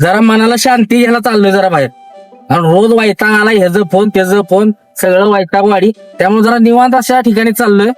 जरा मनाला शांती यायला चाललोय जरा बाहेर. आणि रोज वायता आला ह्याचं फोन त्याचं फोन सगळं वैताग वाढी त्यामुळे जरा निवांत अशा ठिकाणी चाललोय.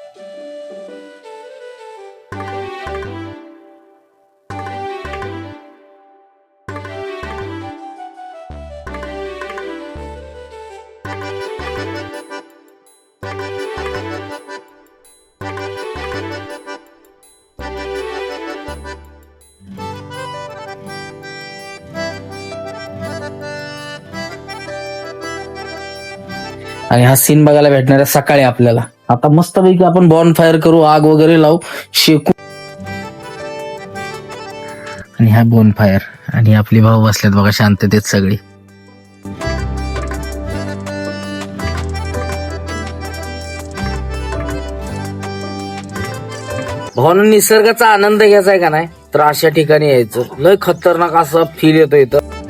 आणि हा सीन बघायला भेटणार आहे सकाळी आपल्याला. आता मस्तपैकी आपण बॉन फायर करू आग वगैरे लावू शेकू. आणि हा बॉन फायर आणि आपली भाऊ बसलेत बघा शांततेत सगळी. भावानं निसर्गाचा आनंद घ्यायचा आहे का नाही? तर अशा ठिकाणी यायचं. लय खतरनाक असं फील येतो इथं.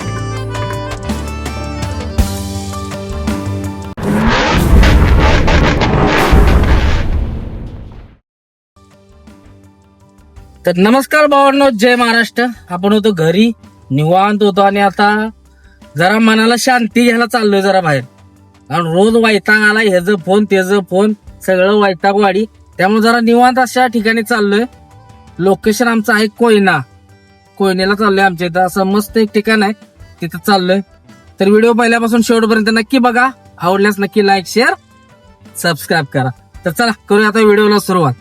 तर नमस्कार भावांनो जय महाराष्ट्र. आपण होतो घरी निवांत होतो आणि आता जरा मनाला शांती घ्यायला चाललोय जरा बाहेर. कारण रोज वैताग आला ह्याचं फोन त्याचं फोन सगळं वैताग वाढी त्यामुळे जरा निवांत अशा ठिकाणी चाललोय. लोकेशन आमचं आहे कोयना. कोयनेला चाललोय आमच्या इथं. असं मस्त एक ठिकाण आहे. तिथं चाललोय. तर व्हिडिओ पहिल्यापासून शेवटपर्यंत नक्की बघा. आवडल्यास नक्की लाईक शेअर सबस्क्राईब करा. तर चला करूया आता व्हिडिओला सुरुवात.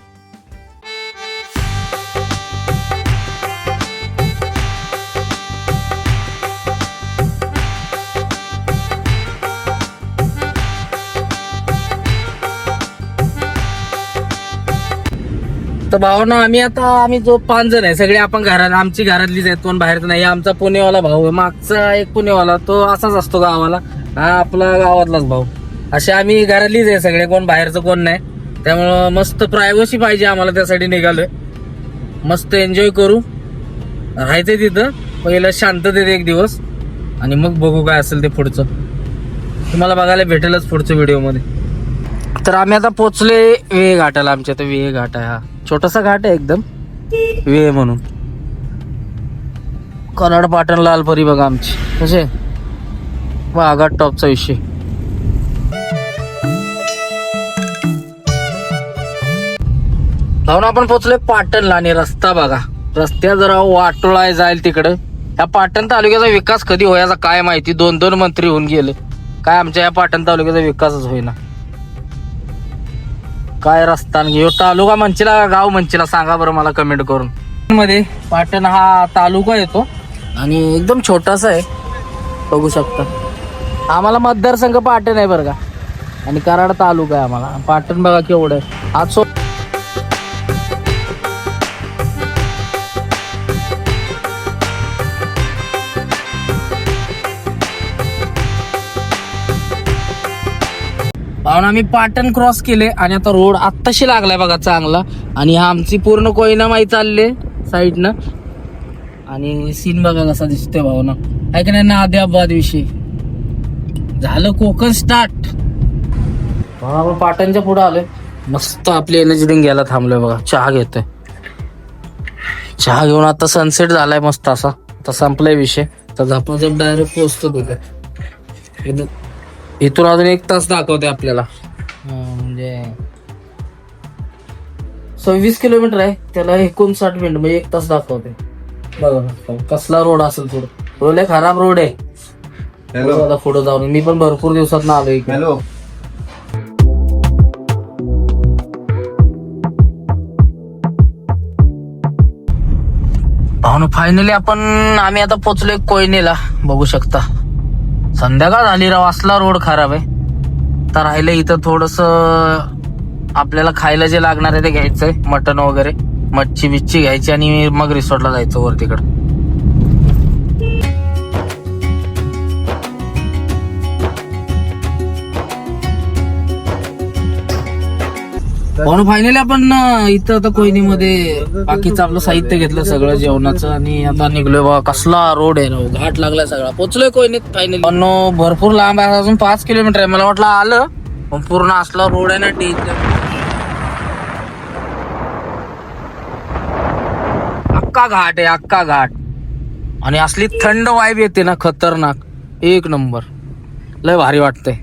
तर भावना आम्ही आता आम्ही जो पाच जण आहे सगळे आपण घरात आमची घरातलीच आहेत कोण बाहेरच नाही. आमचा पुणेवाला भाऊ आहे मागचा एक पुणेवाला तो असाच असतो गावाला. हा आपला गावातलाच भाऊ. असे आम्ही घरातलीच आहे सगळे कोण बाहेरचं कोण नाही. त्यामुळं मस्त प्रायव्हसी पाहिजे आम्हाला त्यासाठी निघालोय. मस्त एन्जॉय करू. राहायचंय तिथं पहिलं शांततेत एक दिवस. आणि मग बघू काय असेल ते पुढचं. तुम्हाला बघायला भेटेलच पुढच्या व्हिडिओमध्ये तर आम्ही आता पोचले वे घाटाला. आमच्या तर वे घाट आहे हा. छोटासा घाट आहे एकदम. वे म्हणून. कराड पाटण लालपरी बघा आमची. कसे वाघाट टॉपचा विषय. जाऊन आपण पोचलोय पाटणला आणि रस्ता बघा. रस्त्या जरा वाटोळा जाईल तिकडं. या पाटण तालुक्याचा विकास कधी होयाचा काय माहिती? दोन दोन मंत्री होऊन गेले. काय आमच्या या पाटण तालुक्याचा विकासच होईना. काय रस्ता आणि तालुका मंचीला गाव मंचीला सांगा बरं मला कमेंट करून. मध्ये पाटण हा तालुका येतो आणि एकदम छोटासा आहे. बघू शकता. आम्हाला मतदारसंघ पाटण आहे बरं का. आणि कराड तालुका आहे आम्हाला. पाटण बघा केवढं आहे. आज सो पाहून आम्ही पाटण क्रॉस केले आणि आता रोड आत्ताशी लागलाय बघा चांगला. आणि हा आमची पूर्ण कोयना माई चालले साईडनं आणि सीन बघा कसा दिसतोय भावना. ऐक नाही ना आद्याबाद विषयी. झालं कोकण स्टार्ट आपण पाटणच्या पुढे आलोय. मस्त आपली एनर्जी ड्रिंक घ्यायला थांबलोय बघा. चहा घेतोय. चहा घेऊन आता सनसेट झालाय मस्त असा. आता संपलाय विषय. तर झपाझप डायरेक्ट पोहोचतो तिथे. एकदम इथून अजून एक तास दाखवते आपल्याला. म्हणजे सव्वीस किलोमीटर आहे त्याला एकोणसाठ मिनिट म्हणजे एक तास दाखवते. बघा. कसला रोड असेल पुढे. रोड लय खराब रोड आहे. पुढे जाऊन. मी पण भरपूर दिवसात ना आलो इकडे. फायनली आपण आम्ही आता पोचलोय कोयनेला. बघू शकता. संध्याकाळ झाली राव असला रोड खराब आहे. तर राहिलं इथं थोडस आपल्याला खायला जे लागणार आहे ते घ्यायचंय मटन वगैरे मच्छी बिच्छी घ्यायची आणि मग रिसॉर्टला जायचं वर तिकडं. म्हणून फायनली आपण इथं आता कोयनीमध्ये बाकीचं आपलं साहित्य घेतलं सगळं जेवणाचं आणि आता निघलोय बघा कसला रोड आहे राव घाट लागलाय सगळा. पोचलोय कोयनीत फायनली पण भरपूर लांब आहे अजून पाच किलोमीटर आहे. मला वाटलं आलं पण पूर्ण असला रोड आहे ना डेंजर अक्का घाट आहे अक्का घाट. आणि असली थंड वाईब येते ना खतरनाक. एक नंबर. लय भारी वाटतंय.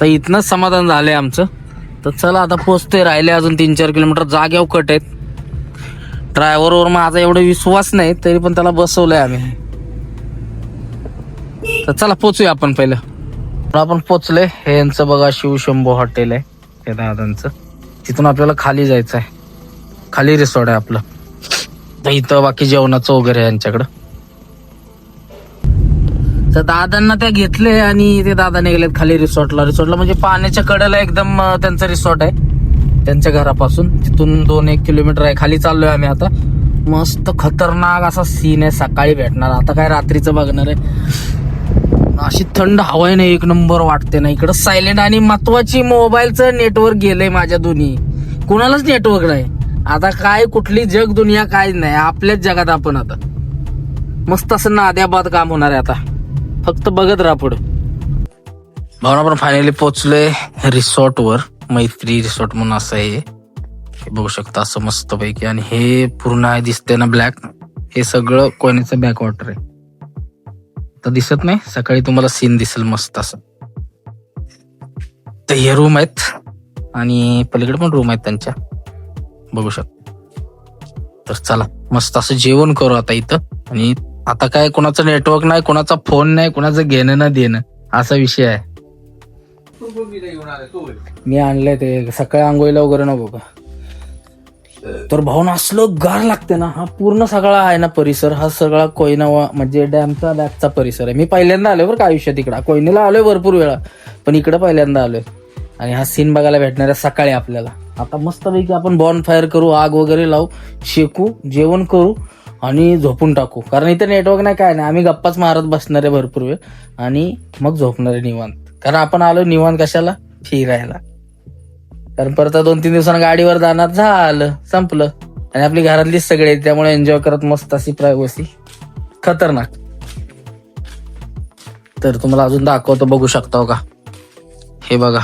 तर इथनंच समाधान झालंय आमचं. तर चला आता पोचते राहिले अजून तीन चार किलोमीटर. जाग्यावर कट आहेत. ड्रायव्हरवर माझा एवढा विश्वास नाही तरी पण त्याला बसवलंय आम्ही. तर चला पोचूया आपण पहिलं. आपण पोचले हे यांचं बघा शिवशंभू हॉटेल आहे. हे दादांचं तिथून आपल्याला खाली जायचं आहे खाली रिसॉर्ट आहे आपलं. तर इथं बाकी जेवणाचं वगैरे यांच्याकडं. तर दादांना त्या घेतले आणि ते दादाने गेलेत खाली रिसॉर्टला. रिसॉर्टला म्हणजे पाण्याच्या कडेला एकदम त्यांचं रिसॉर्ट आहे. त्यांच्या घरापासून. तिथून दोन एक किलोमीटर आहे. खाली चाललोय आम्ही आता. मस्त खतरनाक असा सीन आहे. सकाळी भेटणार. आता काय रात्रीचं बघणार आहे. अशी थंड हवा आहे ना एक नंबर वाटते ना. इकडं सायलेंट आणि महत्वाची मोबाईलचं नेटवर्क गेलंय माझ्या दोन्ही. कुणालाच नेटवर्क नाही. आता काय कुठली जग दुनिया काय नाही. आपल्याच जगात आपण आता. मस्त असं नाद्याबाद काम होणार आहे आता. फक्त बघत राहा पुढे. भावना आपण फायनली पोहोचलोय रिसॉर्ट वर मैत्री रिसॉर्ट म्हणून असं आहे. हे. बघू शकता असं मस्त पैकी आणि हे पूर्ण आहे दिसते ना ब्लॅक हे सगळं कोण्याचं बॅक वॉटर आहे. तर दिसत नाही सकाळी तुम्हाला सीन दिसेल मस्त असं. तर हे रूम आहेत. आणि पलीकडे पण रूम आहेत त्यांच्या. बघू शकता. तर चला मस्त असं जेवण करू आता इथं. आणि आता काय कुणाचं नेटवर्क नाही कोणाचा फोन नाही कुणाचं घेणं ना देणं असा विषय आहे. मी आणलंय ते सकाळी आंघोळीला वगैरे नको का? तर भाऊन असलं गार लागते ना हा पूर्ण सगळा आहे ना परिसर हा सगळा कोयना म्हणजे डॅमचा बॅगचा परिसर आहे. मी पहिल्यांदा आलोय बरं का आयुष्यात इकडं. कोयनेला आलोय भरपूर वेळा पण इकडं पहिल्यांदा आलोय. आणि हा सीन बघायला भेटणार आहे सकाळी आपल्याला. आता मस्तपैकी आपण बॉन फायर करू आग वगैरे लावू शेकू जेवण करू आणि झोपून टाकू. कारण इथे नेटवर्क नाही काय नाही. आम्ही गप्पाच मारत बसणार आहे भरपूर वेळ. आणि मग झोपणार आहे निवांत. कारण आपण आलो निवांत कशाला? फिरायला. कारण परत दोन तीन दिवसांना गाडीवर जाणार. झालं संपलं. आणि आपली घरातलीच सगळे त्यामुळे एन्जॉय करत मस्त अशी प्रायव्हसी खतरनाक. तर तुम्हाला अजून दाखवतो बघू शकता हो का? हे बघा.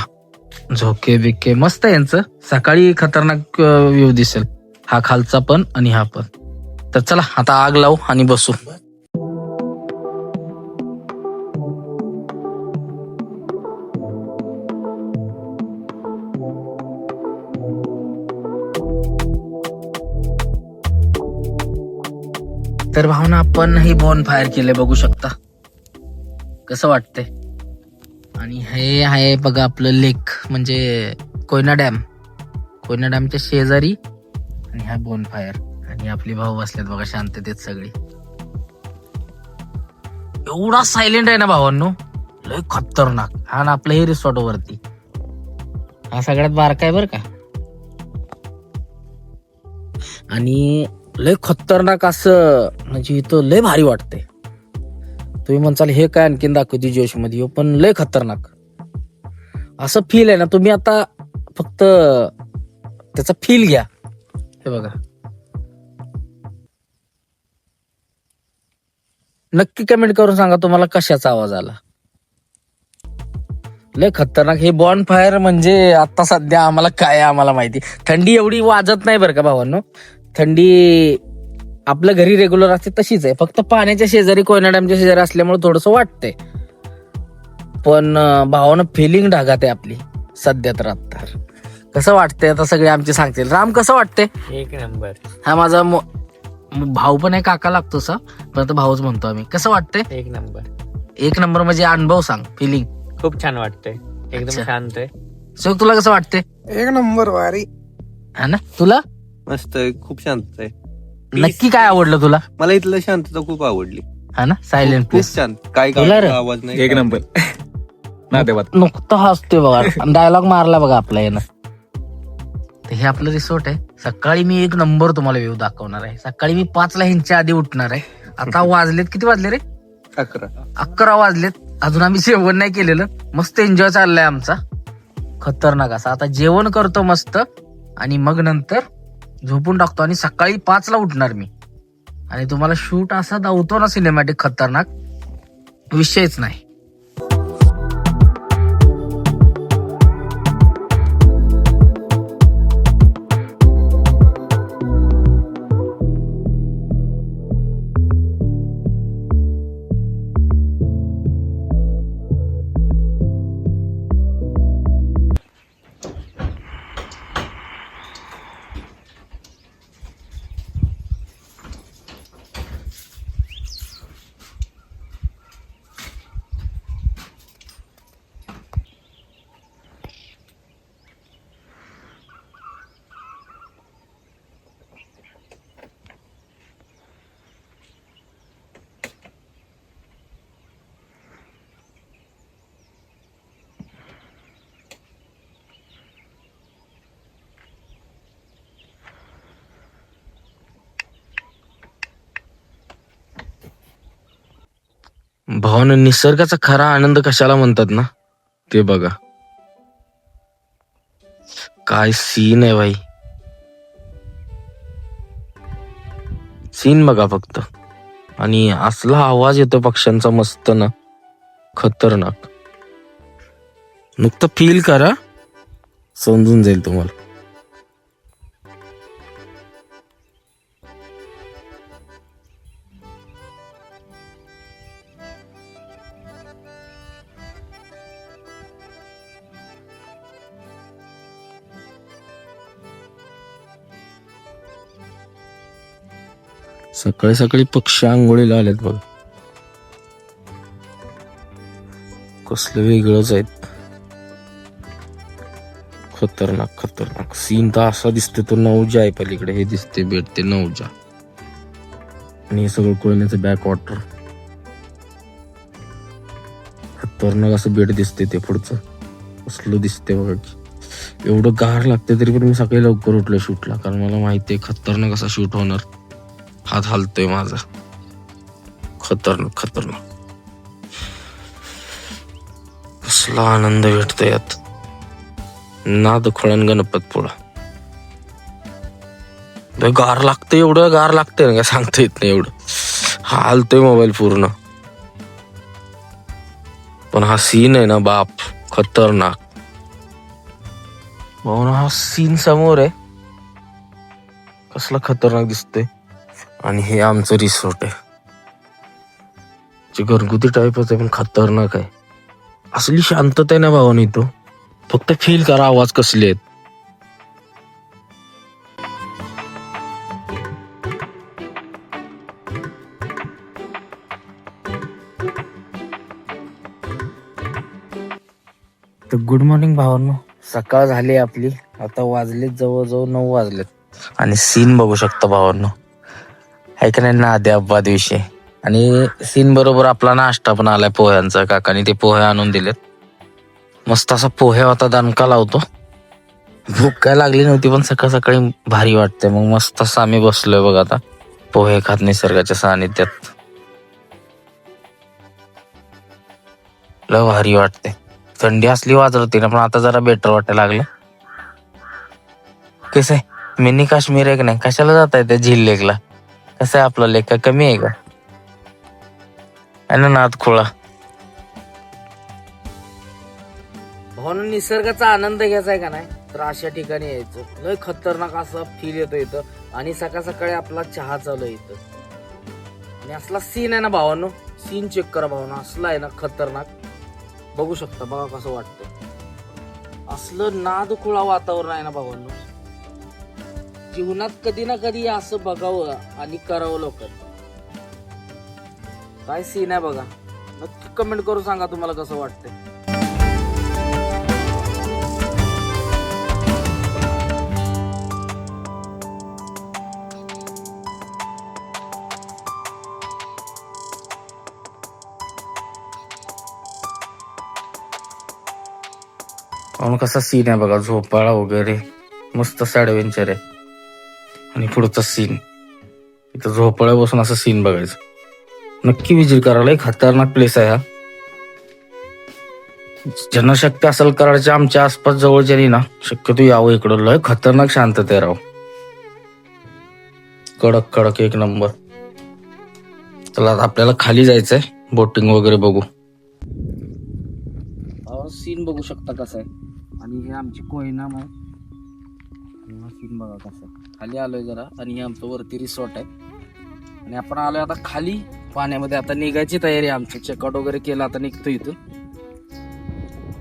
झोके बिके. मस्त आहे यांचं. सकाळी खतरनाक व्ह्यू दिसेल. हा खालचा पण आणि हा पण. तर चला आता आग लावू आणि बसू. तर भावना आपण हे बॉन फायर केले बघू शकता. कसं वाटतंय? आणि हे आहे बघा आपलं लेक म्हणजे कोयना डॅम कोयना डॅमच्या शेजारी आणि हा बोन फायर आणि आपली भाऊ बसलेत बघा शांततेत सगळी. एवढा सायलेंट आहे ना भावांनो. लय खतरनाक. हा ना आपलं हे रिसॉर्ट वरती. हा सगळ्यात बारका आहे बर का. आणि लय खतरनाक असं म्हणजे इथं लय भारी वाटतंय. तुम्ही म्हणसाल हे काय आणखीन दाखवते जोशमध्ये हो, पण लय खतरनाक. असं फील आहे ना तुम्ही आता फक्त त्याचा फील घ्या. हे बघा. नक्की कमेंट करून सांगा तुम्हाला कशाचा आवाज आला. लय खतरनाक. हे बॉन फायर म्हणजे आता सध्या आम्हाला काय आम्हाला माहिती. थंडी एवढी वाजत नाही बरं का भावांनो. थंडी आपल्या घरी रेग्युलर असते तशीच आहे. फक्त पाण्याच्या शेजारी कोयना डॅमच्या शेजारी असल्यामुळे थोडस वाटतंय. पण भावानं फिलिंग ढागात आहे आपली. सध्या तर आता. कसं वाटतंय आता सगळे आमचे सांगतील. राम कसं वाटतंय? एक नंबर. हा माझा भाऊ पण आहे काका लागतो सा. पण आता भाऊच म्हणतो आम्ही. कसं वाटतंय? एक नंबर. एक नंबर म्हणजे अनुभव सांग फिलिंग खूप छान वाटतंय. एकदम. शांत आहे. शिव तुला कसं वाटतंय? एक नंबर वारी. हा ना? तुला? मस्त आहे खूप शांत आहे. नक्की काय आवडलं तुला? मला इथलं शांतता खूप आवडली. हा ना? सायलेंट खूप प्लेस शांत काय रे? आवाज नाही एक काय. नंबर. नादेवात नुकतं हसतोय बघा. डायलॉग मारला बघा आपला यानं. तर हे आपलं रिसोर्ट आहे. सकाळी मी एक नंबर तुम्हाला व्ह्यू दाखवणार आहे. सकाळी मी पाचला ह्यांच्या आधी उठणार आहे. आता वाजलेत. किती वाजले रे? अकरा. अकरा वाजलेत. अजून आम्ही जेवण नाही केलेलं. मस्त एन्जॉय चाललाय आमचा. खतरनाक असा. आता जेवण करतो मस्त. आणि मग नंतर झोपून टाकतो. आणि सकाळी पाचला उठणार मी. आणि तुम्हाला शूट असा दावतो ना सिनेमॅटिक खतरनाक. विषयच नाही. भावन निसर्गाचा खरा आनंद कशाला म्हणतात ना? ते बघा. काय सीन आहे भाई सीन बघा फक्त. आणि असला आवाज येतो पक्ष्यांचा मस्त ना. खतरनाक. नुकतं फील करा. समजून जाईल तुम्हाला. सकाळी सकाळी पक्षी आंघोळीला आलेत बघ. कसलं वेगळंच आहेत. खतरनाक खतरनाक. सीन तर असा दिसतो तो नऊजा आहे पलीकडे. हे दिसते बेट ते नऊजा आणि हे सगळं कोळण्याचं बॅक वॉटर खतरनाक असं बेट दिसते ते पुढचं. कसलं दिसते बघ एवढं गार लागते तरी पण मी सकाळी लवकर उठलो शूटला कारण मला माहिती आहे खतरनाक असा शूट होणार. हात हालतोय माझा. खतरनाक खतरनाक. कसला आनंद भेटतो यात. नाद खोळण गणपतपुळा गार लागतं एवढं गार लागतंय ना काय सांगता येत नाही एवढं. हालतोय मोबाईल पूर्ण. पण हा सीन आहे ना बाप खतरनाक. भाऊ ना हा सीन समोर आहे. कसला खतरनाक दिसतोय. आणि हे आमचं रिसॉर्ट आहे. जे घरगुती टाईपच आहे पण खतरनाक आहे. असली शांतता आहे ना भावानी तो. फक्त फील करा आवाज कसले आहेत. तर गुड मॉर्निंग भावांनो. सकाळ झाली आपली. आता वाजलेत जवळजवळ नऊ वाजलेत. आणि सीन बघू शकता भावांनो. आहे का नाही नादे अब्बा दिवशी आणि सीन बरोबर आपला नाश्ता पण आलाय पोह्यांचा काकाने ते पोहे आणून दिलेत. मस्त असा पोहे होता दणका लावतो. भूक काय लागली नव्हती पण सकाळ सकाळी भारी वाटते. मग मस्त असं आम्ही बसलोय बघ आता. पोहे खात निसर्गाच्या सानिध्यात. लव भारी वाटते. थंडी असली वाजत होती ना पण आता जरा बेटर वाटायला लागलं. कसं आहे? मिनी काश्मीर आहे का नाही? कशाला जात आहे त्या लेकला? कसं आहे आपला लेख कमी आहे का? आहे ना नाद खोळा. म्हणून निसर्गाचा आनंद घ्यायचा आहे का नाही? तर अशा ठिकाणी यायचं. लय खतरनाक असं फील येतो इथं. आणि सकाळ सकाळी आपला चहा चालू इथं. आणि असला सीन आहे ना भावानो? सीन चेक करा भावानो. असला आहे ना खतरनाक. बघू शकता बघा कसं वाटतं असलं नाद खुळा वातावरण आहे ना भावांनो? जीवनात कधी ना कधी असं बघावं आणि करावं लोक काय सीन आहे बघा. नक्की कमेंट करून सांगा तुम्हाला कसं वाटतंय. म्हणून कसा सीन आहे बघा. झोपाळा वगैरे. मस्त साडवेंचर आहे. आणि पुढचा सीन इथं झोपाळ्या बसून असं सीन बघायचं. नक्की विजिट करायला एक खतरनाक प्लेस आहे हा. ज्यांना शक्य असेल कराडच्या आमच्या आसपास जवळच्या ना. शक्यतो यावं इकडं. लय खतरनाक शांतता आहे राव. कडक कडक एक नंबर चला आपल्याला खाली जायचंय. बोटिंग वगैरे बघू. सीन बघू शकता कसं आहे. आणि हे आमची कोयनाम आहे सीन बघा कसं आहे. खाली आलोय जरा. आणि हे आमचं वरती रिसॉर्ट आहे. आणि आपण आलोय आता खाली. पाण्यामध्ये आता निघायची तयारी आमची. चेकआउट वगैरे केलं आता निघतो इथून.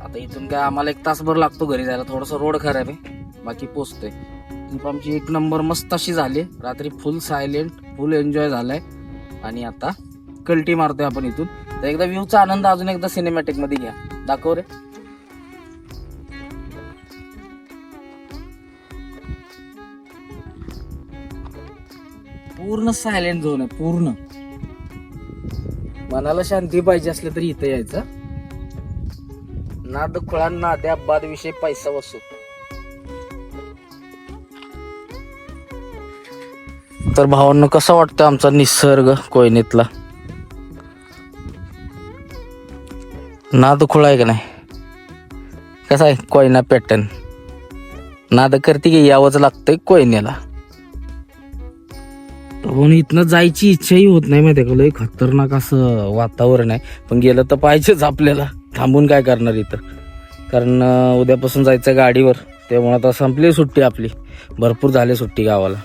आता इथून काय आम्हाला एक तासभर लागतो घरी जायला. थोडासा रोड खराब आहे. बाकी पोचतोय. ट्रिप आमची एक नंबर मस्त अशी झाली. रात्री फुल सायलेंट फुल एन्जॉय झालाय. आणि आता कल्टी मारतोय आपण इथून. तर एकदा व्ह्यूचा आनंद अजून एकदा सिनेमॅटिकमध्ये घ्या. दाखव रे. पूर्ण सायलेंट झोन आहे पूर्ण. मनाला शांती पाहिजे असलं तरी इथं यायचं. नाद खुळा नाद्या बाद विषयी पैसा वसू. तर भावांना कसा वाटतं आमचा निसर्ग कोयनेतला? नाद खुळा आहे का नाही? कसा आहे? कोयना पॅटर्न. नाद करते की यावंच लागतंय कोयनेला. पण इथनं जायची इच्छाही होत नाही माहिती का? लय खतरनाक असं वातावरण आहे. पण गेलं तर पाहिजेच आपल्याला. थांबून काय करणार इथं? कारण उद्यापासून जायचं गाडीवर. त्यामुळे आता संपली सुट्टी आपली. भरपूर झाली सुट्टी गावाला.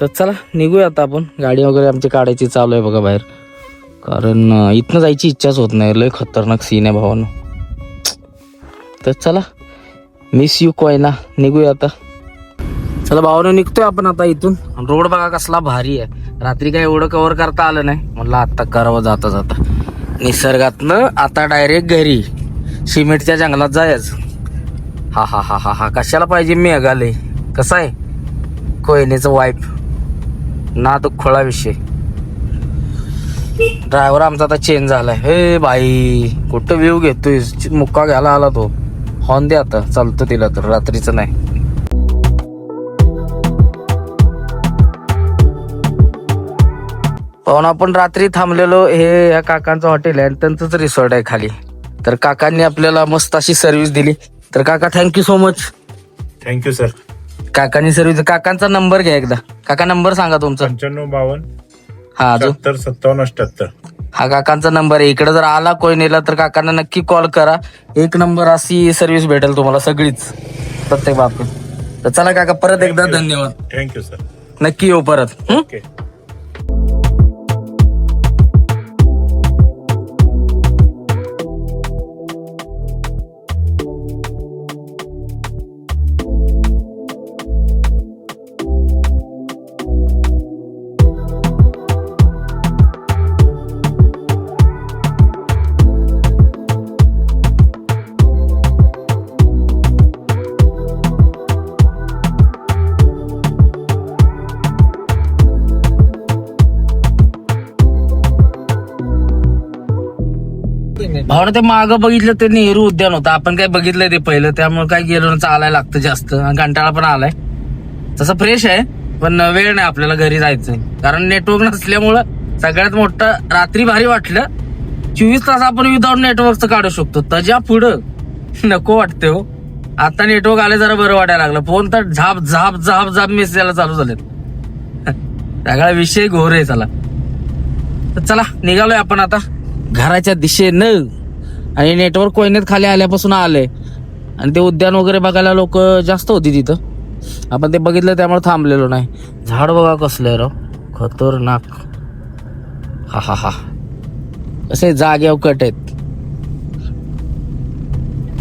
तर चला निघूया आता आपण. गाडी वगैरे आमची काढायची चालू आहे बघा बाहेर. कारण इथनं जायची इच्छाच होत नाही. लय खतरनाक सीन आहे भावानं. तर चला मिस यू कोयना. निघूया आता. चला भावानं निघतोय आपण आता इथून. रोड बघा कसला भारी आहे. रात्री काय एवढं कव्हर करता आलं नाही. म्हणलं आत्ता करावं जाता जाता. निसर्गातनं आता डायरेक्ट घरी. सिमेंटच्या जंगलात जायच. हा हा हा हा हा. कशाला पाहिजे मेघालय? कसं आहे? कोयनेचं वाईफ ना तो खोळा विषय. ड्रायव्हर आमचा आता चेंज झालाय. हे बाई कुठं व्ह्यू घेतोय मुक्का घ्यायला आला तो. हॉर्न दे आता. चालतो तिला तर. रात्रीचं नाही. पाहून आपण रात्री थांबलेलो हे या काकांचं हॉटेल आहे आणि त्यांचंच रिसॉर्ट आहे खाली. तर काकांनी आपल्याला मस्त अशी सर्व्हिस दिली. तर काका thank you so much thank you sir काकांनी सर्व्हिस काकांचा नंबर घ्या एकदा. काका नंबर सांगा तुमचा. पंच्याण्णव बावन्न. हा अजून? सत्तर सत्तावन्न अठ्याहत्तर. हा काकांचा नंबर आहे. इकडे जर आला कोयनेला तर काकांना नक्की कॉल करा. एक नंबर अशी सर्व्हिस भेटेल तुम्हाला सगळीच. प्रत्येक बाबतीत. तर चला काका परत एकदा धन्यवाद. थँक्यू सर नक्की येऊ परत. हं? ओके भावना ते मागं बघितलं ते नेहरू उद्यान होतं. आपण काय बघितलंय ते पहिलं त्यामुळे काय गेलो ना चालायला लागतं जास्त. आणि कंटाळा पण आलाय. तसं फ्रेश आहे पण वेळ नाही आपल्याला घरी जायचं. कारण नेटवर्क नसल्यामुळं सगळ्यात मोठं रात्री भारी वाटलं. चोवीस तास आपण विदाउट नेटवर्कचं काढू शकतो. त्याच्या पुढं नको वाटते हो. आता नेटवर्क आले जरा बरं वाटायला लागलं. फोन तर झाप झाप झाप झाप मेसेज यायला चालू झालेत. सगळा विषय घोर आहे चला. तर चला निघालोय आपण आता. घराच्या दिशेनं. आणि नेटवर्क कोयनेत खाली आल्यापासून आलंय. आणि ते उद्यान वगैरे बघायला लोक जास्त होती तिथं. आपण ते बघितलं त्यामुळे थांबलेलो नाही. झाड बघा कसलं आहे राव खतरनाक. हा हा हा. कसे जागे कट आहेत.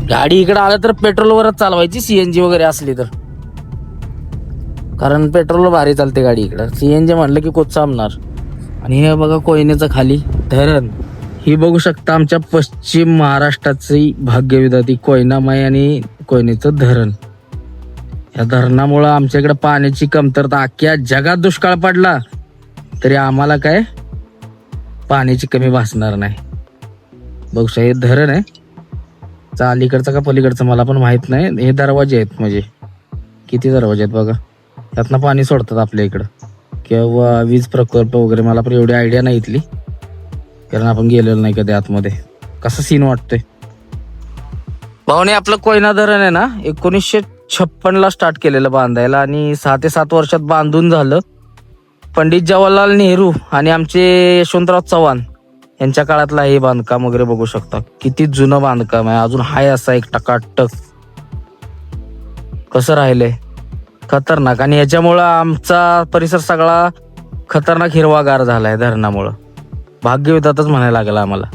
गाडी इकडे आलं तर पेट्रोलवरच चालवायची सीएनजी वगैरे असली तर. कारण पेट्रोल भारी चालते गाडी इकडं. सीएनजी म्हणलं की कोच थांबणार. आणि हे बघा कोयनेचं खाली धरण. ही बघू शकता आमच्या पश्चिम महाराष्ट्राची भाग्यविधाती कोयनामाई आणि कोयनेचं धरण. या धरणामुळं आमच्या इकडे पाण्याची कमतरता अख्ख्या जगात दुष्काळ पडला तरी आम्हाला काय? पाण्याची कमी भासणार नाही. बघू हे धरण आहे. चा अलीकडचं का पलीकडचं मला पण माहीत नाही. हे दरवाजे आहेत म्हणजे. किती दरवाजे आहेत बघा. त्यातनं पाणी सोडतात आपल्या इकडं. किंवा वीज प्रकल्प वगैरे मला पण एवढी आयडिया नाही इथली. कारण आपण गेलेलो नाही कधी आतमध्ये. कसं सीन वाटतंय? भाऊने आपलं कोयना धरण आहे ना एकोणीसशे छप्पन ला स्टार्ट केलेलं बांधायला आणि सहा ते सात वर्षात बांधून झालं. पंडित जवाहरलाल नेहरू आणि आमचे यशवंतराव चव्हाण यांच्या काळातला हे बांधकाम वगैरे बघू शकता. किती जुनं बांधकाम आहे. अजून हाय असा एक टकाटक. कसं राहिलंय? खतरनाक. आणि याच्यामुळं आमचा परिसर सगळा खतरनाक हिरवागार झालाय धरणामुळं. भाग्यविधातच म्हणायला लागला आम्हाला.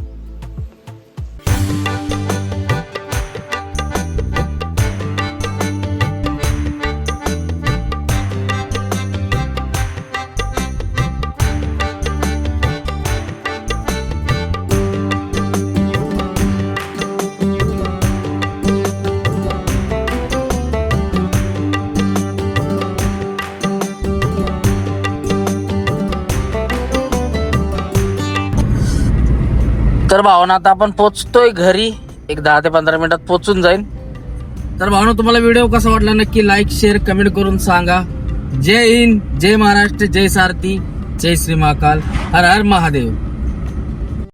तर भावना आता आपण पोचतोय घरी. एक दहा ते पंधरा मिनिटात पोचून जाईल तर भावना तुम्हाला व्हिडिओ कसा वाटला नक्की लाईक शेअर कमेंट करून सांगा. जय हिंद जय महाराष्ट्र जय सारथी जय श्री महाकाल. हर हर महादेव.